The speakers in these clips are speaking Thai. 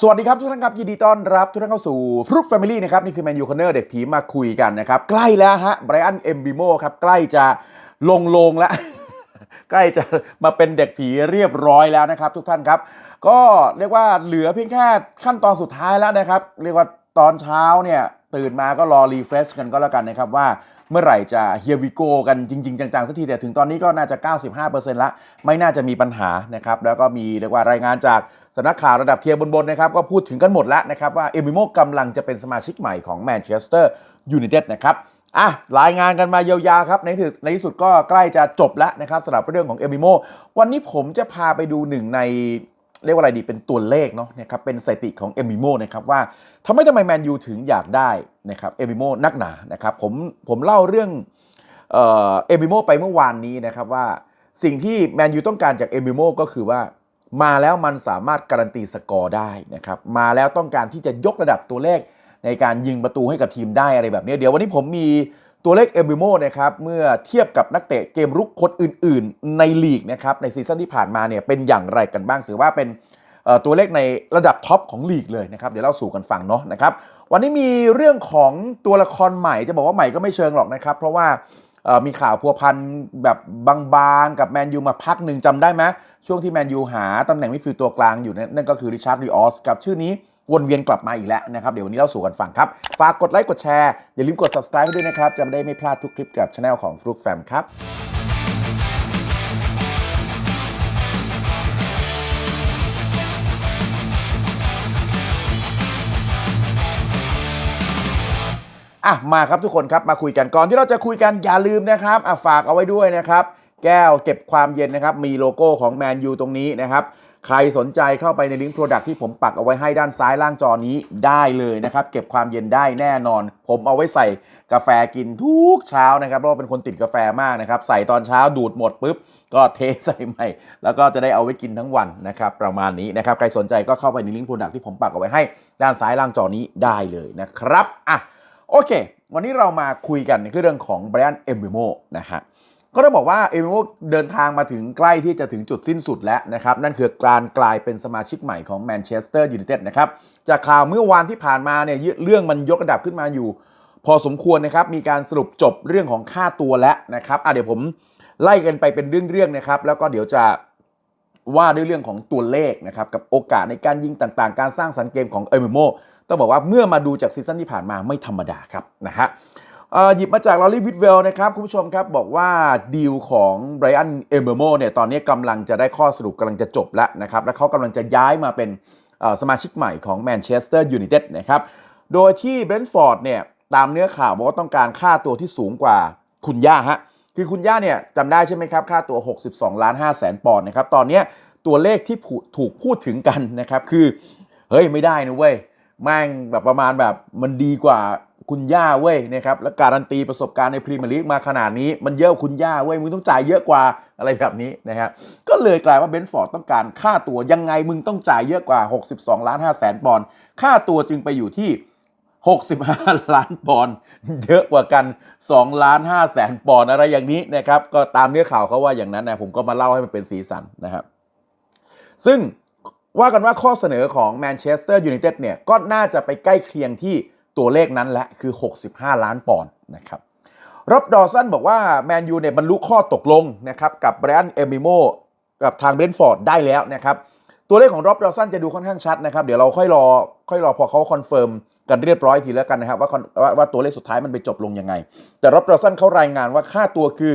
สวัสดีครับทุกท่านครับยินดีต้อนรับทุกท่านเข้าสู่ฟลุกแฟมิลี่นะครับนี่คือแมนยูคอนเนอร์เด็กผีมาคุยกันนะครับ ใกล้แล้วฮะไบรอันเอมบิโมครับ ใกล้จะลงลงแล้ว ใกล้จะมาเป็นเด็กผีเรียบร้อยแล้วนะครับ ทุกท่านครับ ก็เรียกว่าเหลือเพียงแค่ขั้นตอนสุดท้ายแล้วนะครับ เรียกว่าตอนเช้าเนี่ย ตื่นมาก็รอรีเฟรชกันก็แล้วกันนะครับว่าเมื่อไหร่จะเฮียวิโกกันจริง ๆ จังๆสักทีแต่ถึงตอนนี้ก็น่าจะ 95%ละไม่น่าจะมีปัญหานะครับแล้วก็มีเรียกว่ารายงานจากสำนักข่าวระดับเทียร์บนๆนะครับก็พูดถึงกันหมดแล้วนะครับว่าเอมิโมกำลังจะเป็นสมาชิกใหม่ของแมนเชสเตอร์ยูไนเต็ดนะครับอะรายงานกันมายาวๆครับ ในที่ในที่สุดก็ใกล้จะจบแล้วนะครับสำหรับเรื่องของเอมิโมวันนี้ผมจะพาไปดูหนึ่งใน เรียกว่าอะไรดีเป็นตัวเลขเนาะนะครับเป็นสถิติของเอมิโมนะครับว่าทำไมทำไมแมนยูถึงอยากได้นะครับเอมิโมนักหนานะครับผมผมเล่าเรื่องเอ่อเอมิโมไปเมื่อวานนี้นะครับว่าสิ่งที่แมนยูต้องการจากเอมิโมก็คือว่ามาแล้วมันสามารถการันตีสกอร์ได้นะครับมาแล้วต้องการที่จะยกระดับตัวเลขในการยิงประตูให้กับทีมได้อะไรแบบนี้ เดี๋ยววันนี้ผมมี ตัวเลขเอมิโมนะครับเมื่อเทียบกับนักเตะเกมรุกคนอื่น ๆ ในลีกนะครับในซีซั่นที่ผ่านมาเนี่ยเป็นอย่างไรกันบ้างถือว่าเป็นตัวเลขในระดับท็อปของลีกเลยนะครับเดี๋ยวเราสู่กันฟังเนาะนะครับวันนี้มีเรื่องของตัวละครใหม่จะบอกว่าใหม่ก็ไม่เชิงหรอกนะครับ เพราะว่ามีข่าวพัวพันแบบบางๆ กับแมนยูมาพักหนึ่งจำได้ไหมช่วงที่แมนยูหาตำแหน่งมิดฟิลด์ตัวกลางอยู่นั่นนั่นก็คือริชาร์ดรีออสครับชื่อนี้ วนเวียนกลับมาอีกแล้วนะครับ เดี๋ยววันนี้เราสู่กันฟังครับ ฝากกดไลค์กดแชร์อย่าลืมกด subscribe ให้ด้วยนะครับจะได้ไม่พลาดทุกคลิปกับช anel ของฟลุกแฟมครับอะมาครับทุกคนครับมาคุยกันก่อนที่เราจะคุยกันอย่าลืมนะครับอะฝากเอาไว้ด้วยนะครับ แก้วเก็บความเย็นนะครับ มีโลโก้ของแมนยูตรงนี้นะครับ ใครสนใจเข้าไปในลิงก์โปรดักที่ผมปักเอาไว้ให้ด้านซ้ายล่างจอนี้ได้เลยนะครับ เก็บความเย็นได้แน่นอน ผมเอาไว้ใส่กาแฟกินทุกเช้านะครับ เพราะเป็นคนติดกาแฟมากนะครับ ใส่ตอนเช้าดูดหมดปุ๊บ ก็เทใส่ใหม่ แล้วก็จะได้เอาไว้กินทั้งวันนะครับ ประมาณนี้นะครับ ใครสนใจก็เข้าไปในลิงก์โปรดักที่ผมปักเอาไว้ให้ด้านซ้ายล่างจอนี้ได้เลยนะครับอะโอเค วันนี้เรามาคุยกันในเรื่องของไบรอันเอมบิโมนะฮะ ก็ต้องบอกว่าเอมโมเดินทางมาถึงใกล้ที่จะถึงจุดสิ้นสุดแล้วนะครับ นั่นคือการกลายเป็นสมาชิกใหม่ของแมนเชสเตอร์ยูไนเต็ดนะครับจากข่าวเมื่อวานที่ผ่านมาเนี่ยเรื่องมันยกระดับขึ้นมาอยู่ พอสมควรนะครับมีการสรุปจบเรื่องของค่าตัวแล้วนะครับอะเดี๋ยวผมไล่กันไปเป็นเรื่องๆนะครับ แล้วก็เดี๋ยวจะว่าด้วยเรื่องของตัวเลขนะครับกับโอกาสในการยิงต่างๆ การสร้างสรรค์เกมของเอมิโมต้องบอกว่าเมื่อมาดูจากซีซั่นที่ผ่านมาไม่ธรรมดาครับนะฮะ หยิบมาจากลอรี่วิดเวลนะครับ คุณผู้ชมครับ บอกว่าดีลของไบรอันเอเมิโมเนี่ยตอนนี้กำลังจะได้ข้อสรุปกำลังจะจบแล้วนะครับ และเขากำลังจะย้ายมาเป็นสมาชิกใหม่ของแมนเชสเตอร์ยูไนเต็ดนะครับ โดยที่เบรนท์ฟอร์ดเนี่ยตามเนื้อข่าวบอกว่าต้องการค่าตัวที่สูงกว่าคุณย่าฮะคือคุณย่าเนี่ยจำได้ใช่ไหมครับ ค่าตัว 62 ล้าน5แสนปอนด์นะครับตอนนี้ตัวเลขที่ถูกพูดถึงกันนะครับคือ เฮ้ยไม่ได้นะเว้ยแม่งแบบประมาณแบบมันดีกว่า คุณย่าเว้ยนะครับและการันตีประสบการณ์ในพรีเมียร์ลีกมาขนาดนี้ มันเยอะคุณย่าเว้ยมึงต้องจ่ายเยอะกว่าอะไรแบบนี้นะฮะก็เลยกลายว่าเบนฟอร์ดต้องการค่าตัวยังไงมึงต้องจ่ายเยอะกว่า 62 ล้าน5แสนปอนด์ค่าตัวจึงไปอยู่ที่ 65 ล้านปอนด์เยอะกว่ากัน 2 ล้าน5แสนปอนด์อะไรอย่างนี้นะครับก็ตามเนื้อข่าวเขาว่าอย่างนั้นนะผมก็มาเล่าให้มันเป็นสีสันนะครับซึ่งว่ากันว่าข้อเสนอของแมนเชสเตอร์ยูไนเต็ดเนี่ยก็น่าจะไปใกล้เคียงที่ ตัวเลขนั้นแหละคือ 65 ล้านปอนด์นะครับร็อบดอสันบอกว่าแมนยูเนี่ยบรรลุข้อตกลงนะครับกับแบรนด์เอมิโมกับทางเบรนฟอร์ดได้แล้วนะครับตัวเลขของร็อบดอสันจะดูค่อนข้างชัดนะครับ เดี๋ยวเราค่อยรอค่อยรอพอเขาคอนเฟิร์มกันเรียบร้อยทีแล้วกันนะครับว่าว่าว่าตัวเลขสุดท้ายมันไปจบลงยังไง แต่ร็อบดอสันเขารายงานว่าค่าตัวคือ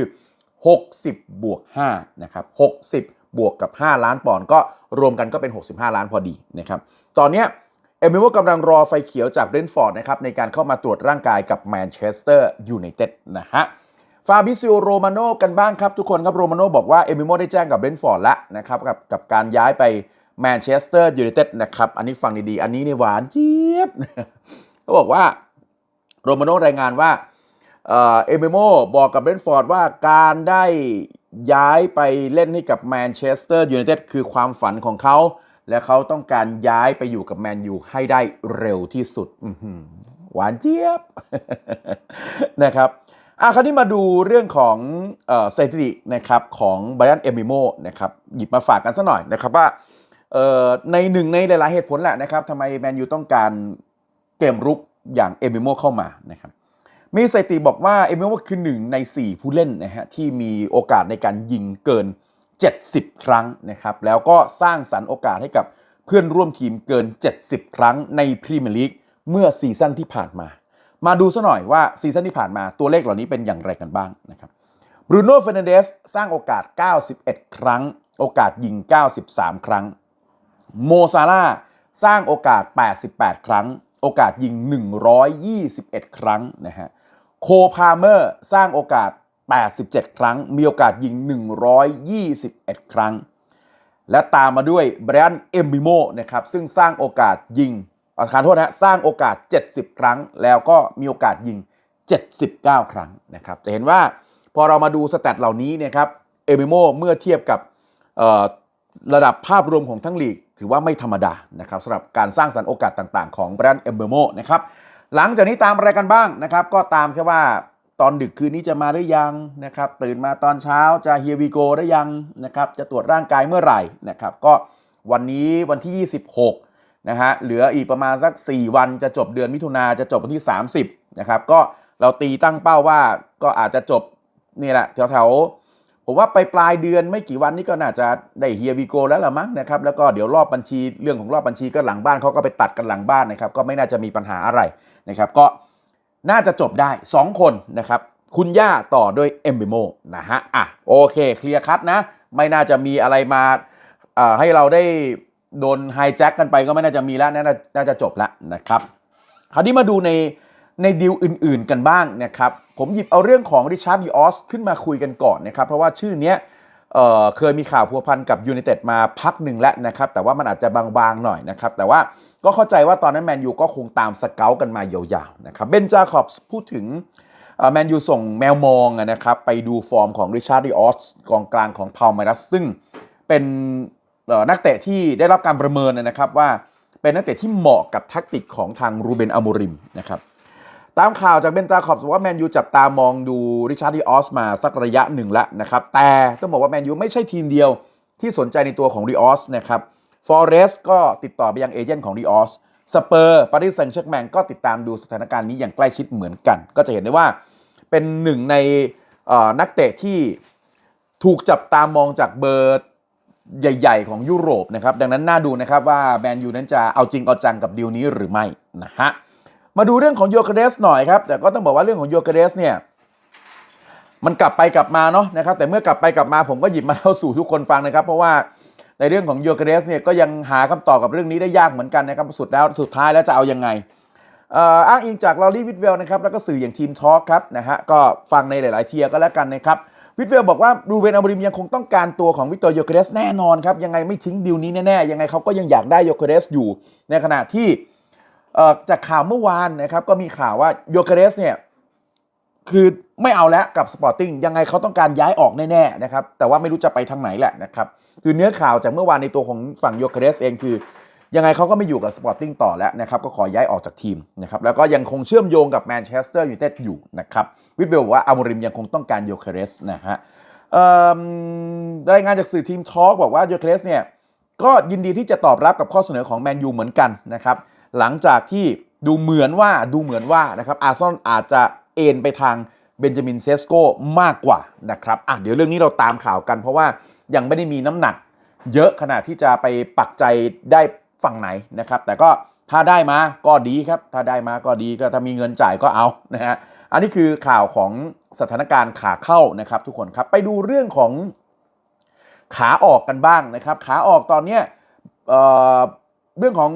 60 บวก5นะครับ60 บวกกับ 5 ล้านปอนด์ก็รวมกันก็เป็น 65 ล้านพอดีนะครับตอนเนี้ย เอมิโมกำลังรอไฟเขียวจากเบรนฟอร์ดนะครับในการเข้ามาตรวจร่างกายกับแมนเชสเตอร์ยูไนเต็ดนะฮะฟาบิซิโอโรมาโนกันบ้างครับ ทุกคนครับโรมาโนบอกว่าเอมิโมได้แจ้งกับเบรนฟอร์ดแล้วนะครับกับกับการย้ายไปแมนเชสเตอร์ยูไนเต็ดนะครับ อันนี้ฟังดีๆ อันนี้นี่หวานเจี๊ยบเขาบอกว่าโรมาโนรายงานว่าเอเมิโมบอกกับเบรนฟอร์ดว่าการได้ย้ายไปเล่นให้กับแมนเชสเตอร์ยูไนเต็ดคือความฝันของเขา และเขาต้องการย้ายไปอยู่กับแมนยูให้ได้เร็วที่สุดหวานเจี๊ยบนะครับอะคราวนี้มาดูเรื่องของเออสถิตินะครับของไบรอันเอมิโมนะครับหยิบมาฝากกันสักหน่อยนะครับว่าเออในหนึ่งในหลายๆเหตุผลแหละนะครับทำไมแมนยูต้องการเกมรุกอย่างเอมิโมเข้ามานะครับมีสถิติบอกว่าเอมิโมคือหนึ่งใน 4 ผู้เล่นนะฮะที่มีโอกาสในการยิงเกิน 70 ครั้งนะครับ แล้วก็สร้างสรรค์โอกาสให้กับเพื่อนร่วมทีมเกิน 70 ครั้งในพรีเมียร์ลีกเมื่อซีซั่นที่ผ่านมา มาดูซะหน่อยว่าซีซั่นที่ผ่านมาตัวเลขเหล่านี้เป็นอย่างไรกันบ้างนะครับบรูโน่เฟรนเดสสร้างโอกาส 91 ครั้ง โอกาสยิง 93 ครั้ง โมซาร่าสร้างโอกาส 88 ครั้ง โอกาสยิง 121 ครั้งนะฮะ โคพาเมอร์สร้างโอกาส 87 ครั้ง มีโอกาสยิง 121 ครั้ง และตามมาด้วยแบรนด์เอมบิโมนะครับซึ่งสร้างโอกาสยิงอาคารโทษนะสร้างโอกาส 70 ครั้ง แล้วก็มีโอกาสยิง 79 ครั้งนะครับจะเห็นว่าพอเรามาดูสแตทเหล่านี้นะครับเอมบิโมเมื่อเทียบกับระดับภาพรวมของทั้งลีก ถือว่าไม่ธรรมดานะครับสำหรับการสร้างสรรค์โอกาสต่างๆ ของแบรนด์เอมบิโมนะครับหลังจากนี้ตามอะไรกันบ้างนะครับ ก็ตามแค่ว่า ตอนดึกคืนนี้จะมาหรือยังนะครับ ตื่นมาตอนเช้าจะเฮียวีโกได้ยังนะครับ จะตรวจร่างกายเมื่อไหร่นะครับ ก็วันนี้วันที่ 26นะฮะเหลืออีกประมาณสัก 4 วันจะจบเดือนมิถุนาจะจบวันที่ 30นะครับ ก็เราตีตั้งเป้าว่าก็อาจจะจบนี่แหละแถวๆผมว่าไปปลายเดือนไม่กี่วันนี้ก็น่าจะได้เฮียวีโกแล้วละมั้งนะครับ แล้วก็เดี๋ยวรอบบัญชีเรื่องของรอบบัญชีก็หลังบ้านเขาก็ไปตัดกันหลังบ้านนะครับ ก็ไม่น่าจะมีปัญหาอะไรนะครับ ก็ น่าจะจบได้ 2 คนนะครับ คุณย่าต่อด้วยเอมบิโมนะฮะ อะ โอเค เคลียร์คัดนะ ไม่น่าจะมีอะไรมาให้เราได้โดนไฮแจ็คกันไปก็ไม่น่าจะมีแล้ว น่าจะน่าจะจบแล้วนะครับ คราวนี้มาดูในในดีลอื่นๆกันบ้างนะครับ ผมหยิบเอาเรื่องของริชาร์ดดิออสขึ้นมาคุยกันก่อนนะครับ เพราะว่าชื่อเนี้ย เอ่อเคยมีข่าวพัวพันกับยู i นเต็ดมาพักหนึ่งแล้วนะครับ แต่ว่ามันอาจจะบางๆหน่อยนะครับ แต่ว่าก็เข้าใจว่าตอนนั้นแมนยูก็คงตามสเกลกันมายาวๆนะครับเบนจาคอบส์พูดถึงแมนยูส่งแมวมองนะครับไปดูฟอร์มของริชาร์ดดิออสกองกลางของพาวมารัสซึ่งเป็นนักเตะที่ได้รับการประเมินนะครับว่าเป็นนักเตะที่เหมาะกับแทคติกของทางรูเบนอโมริมนะครับ ตามข่าวจากเบนจาคอบส์บอกว่าแมนยูจับตามองดูริชาร์ดดีออสมาสักระยะหนึ่งแล้วนะครับ แต่ต้องบอกว่าแมนยูไม่ใช่ทีมเดียวที่สนใจในตัวของดีออสนะครับฟอเรสก็ติดต่อไปยังเอเจนต์ของดีออสสเปอร์ปารีสแซงต์แชร์แมงก็ติดตามดูสถานการณ์นี้อย่างใกล้ชิดเหมือนกัน ก็จะเห็นได้ว่าเป็นหนึ่งในนักเตะที่ถูกจับตามองจากเบอร์ใหญ่ ๆ ของยุโรปนะครับ ดังนั้นน่าดูนะครับว่าแมนยูนั้นจะเอาจริงเอาจังกับดีลนี้หรือไม่นะฮะ มาดูเรื่องของโยเกเรสหน่อยครับ แต่ก็ต้องบอกว่าเรื่องของโยเกเรสเนี่ยมันกลับไปกลับมาเนาะนะครับ แต่เมื่อกลับไปกลับมาผมก็หยิบมาเล่าสู่ทุกคนฟังนะครับ เพราะว่าในเรื่องของโยเกเรสเนี่ยก็ยังหาคำตอบกับเรื่องนี้ได้ยากเหมือนกันนะครับสุดแล้วสุดท้ายแล้วจะเอายังไงอ้างอิงจากลอรี่วิทเวลนะครับแล้วก็สื่ออย่างทีมทอ l k ครับนะฮะก็ฟังในหลาย ๆ เทียก็แล้วกันนะครับวิทเวลบอกว่ารูเบนอาบริมยังคงต้องการตัวของวิกตอร์โยเกเรสแน่นอนครับยังไงไม่ทิ้งดิวนี้แน่ ๆ ยังไงเขาก็ยังอยากได้โยเกเรสอยู่ในขณะที่ จากข่าวเมื่อวานนะครับก็มีข่าวว่าโยเกเรสเนี่ยคือไม่เอาแล้วกับสปอร์ติ้งยังไงเขาต้องการย้ายออกแน่ๆนะครับแต่ว่าไม่รู้จะไปทางไหนแหละนะครับคือเนื้อข่าวจากเมื่อวานในตัวของฝั่งโยเกเรสเองคือ ยังไงเขาก็ไม่อยู่กับสปอร์ติ้งต่อแล้วนะครับก็ขอย้ายออกจากทีมนะครับแล้วก็ยังคงเชื่อมโยงกับแมนเชสเตอร์ยูไนเต็ดอยู่นะครับวิทเบลบอกว่าอาโมริมยังคงต้องการโยเกเรสนะฮะรายงานจากสื่อทีมทอล์กบอกว่าโยเกเรสเนี่ยก็ยินดีที่จะตอบรับกับข้อเสนอของแมนยูเหมือนกันนะครับ หลังจากที่ดูเหมือนว่าดูเหมือนว่านะครับอาร์ซอลอาจจะเอ็นไปทางเบนจามินเซสโกมากกว่านะครับอะเดี๋ยวเรื่องนี้เราตามข่าวกัน เพราะว่ายังไม่ได้มีน้ำหนัก เยอะขนาดที่จะไปปักใจได้ฝั่งไหนนะครับ แต่ก็ถ้าได้มาก็ดีครับ ถ้าได้มาก็ดีก็ถ้ามีเงินจ่ายก็เอานะฮะอันนี้คือข่าวของสถานการณ์ขาเข้านะครับ ทุกคนครับไปดูเรื่องของขาออกกันบ้างนะครับ ขาออกตอนเนี้ย เรื่องของ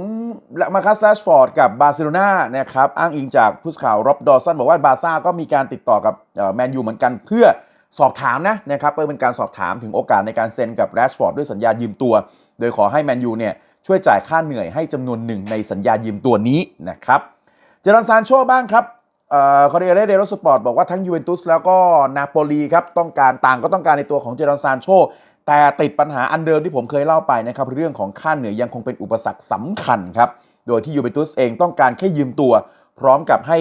มาคัสแซชฟอร์ดกับบาร์เซโลนานะครับอ้างอิงจากผู้ข่าวร็อบดอสันบอกว่าบาร์ซ่าก็มีการติดต่อกับแมนยูเหมือนกันเพื่อสอบถามนะนะครับเพื่อเป็นการสอบถามถึงโอกาสในการเซ็นกับแรชฟอร์ดด้วยสัญญายืมตัว โดยขอให้แมนยูเนี่ยช่วยจ่ายค่าเหนื่อยให้จำนวนหนึ่งในสัญญายืมตัวนี้นะครับเจร์นซานโชบ้างครับคอร์เรเรเดโรสปอร์ตบอกว่าทั้งยูเวนตุสแล้วก็นาโปลีครับต้องการต่างก็ต้องการในตัวของเจร์นซานโช แต่ติดปัญหาอันเดิมที่ผมเคยเล่าไปนะครับเรื่องของค่าเหนื่อยยังคงเป็นอุปสรรคสำคัญครับ โดยที่ยูเวนตุสเองต้องการแค่ยืมตัว พร้อมกับให้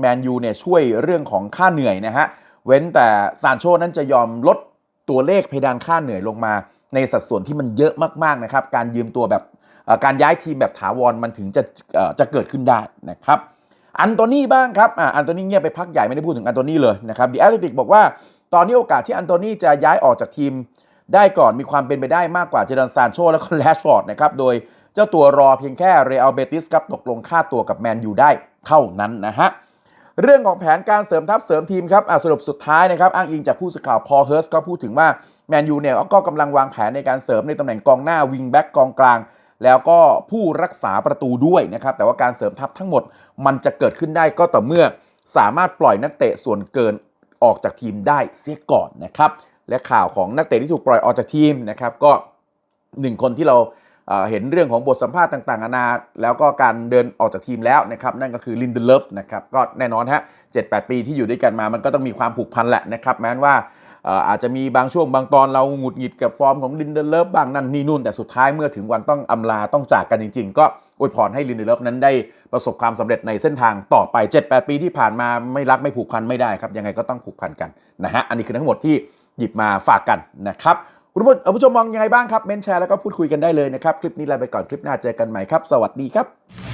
แมนยูเนี่ยช่วยเรื่องของค่าเหนื่อยนะฮะเว้นแต่ซานโชนั้นจะยอมลดตัวเลขเพดานค่าเหนื่อยลงมา ในสัดส่วนที่มันเยอะมากๆนะครับการยืมตัวแบบการย้ายทีมแบบถาวรมันถึงจะจะเกิดขึ้นได้นะครับอันโตนี่บ้างครับอันโตนี่เงียบไปพักใหญ่ไม่ได้พูดถึงอันโตนี่เลยนะครับดีแอตเลติกบอกว่าตอนนี้โอกาสที่อันโตนี่จะย้ายออกจากทีม ได้ก่อนมีความเป็นไปได้มากกว่าเจดอนซานโชและก็แลชฟอร์ดนะครับโดยเจ้าตัวรอเพียงแค่เรอัลเบติสครับตกลงค่าตัวกับแมนยูได้เท่านั้นนะฮะเรื่องของแผนการเสริมทัพเสริมทีมครับสรุปสุดท้ายนะครับอ้างอิงจากผู้สื่อข่าวพอเฮิร์สก็พูดถึงว่าแมนยูเนี่ยก็กำลังวางแผนในการเสริมในตำแหน่งกองหน้าวิงแบ็กกองกลาง แล้วก็ผู้รักษาประตูด้วยนะครับแต่ว่าการเสริมทัพทั้งหมดมันจะเกิดขึ้นได้ก็ต่อเมื่อสามารถปล่อยนักเตะส่วนเกินออกจากทีมได้เสียก่อนนะครับ และข่าวของนักเตะที่ถูกปล่อยออกจากทีมนะครับก็หนึ่งคนที่เราเห็นเรื่องของบทสัมภาษณ์ต่างๆนานาแล้วก็การเดินออกจากทีมแล้วนะครับนั่นก็คือลินเดเลฟนะครับก็แน่นอนฮะ7-8ปีที่อยู่ด้วยกันมามันก็ต้องมีความผูกพันแหละนะครับแม้ว่าอาจจะมีบางช่วงบางตอนเราหงุดหงิดกับฟอร์มของลินเดเลฟบ้างนั่นนี่นู่น แต่สุดท้ายเมื่อถึงวันต้องอำลาต้องจากกันจริง ๆ ก็อวยพรให้ลินเดเลฟนั้นได้ประสบความสำเร็จในเส้นทางต่อไป 7-8 ปีที่ผ่านมาไม่รักไม่ผูกพันไม่ได้ครับยังไงก็ต้องผูกพันกันนะฮะอันนี้คือทั้งหมดที่ หยิบมาฝากกันนะครับคุณผู้ชมเอ่อผู้ชมมองยังไงบ้างครับ เม้นแชร์แล้วก็พูดคุยกันได้เลยนะครับ คลิปนี้ลาไปก่อนคลิปหน้าเจอกันใหม่ครับ สวัสดีครับ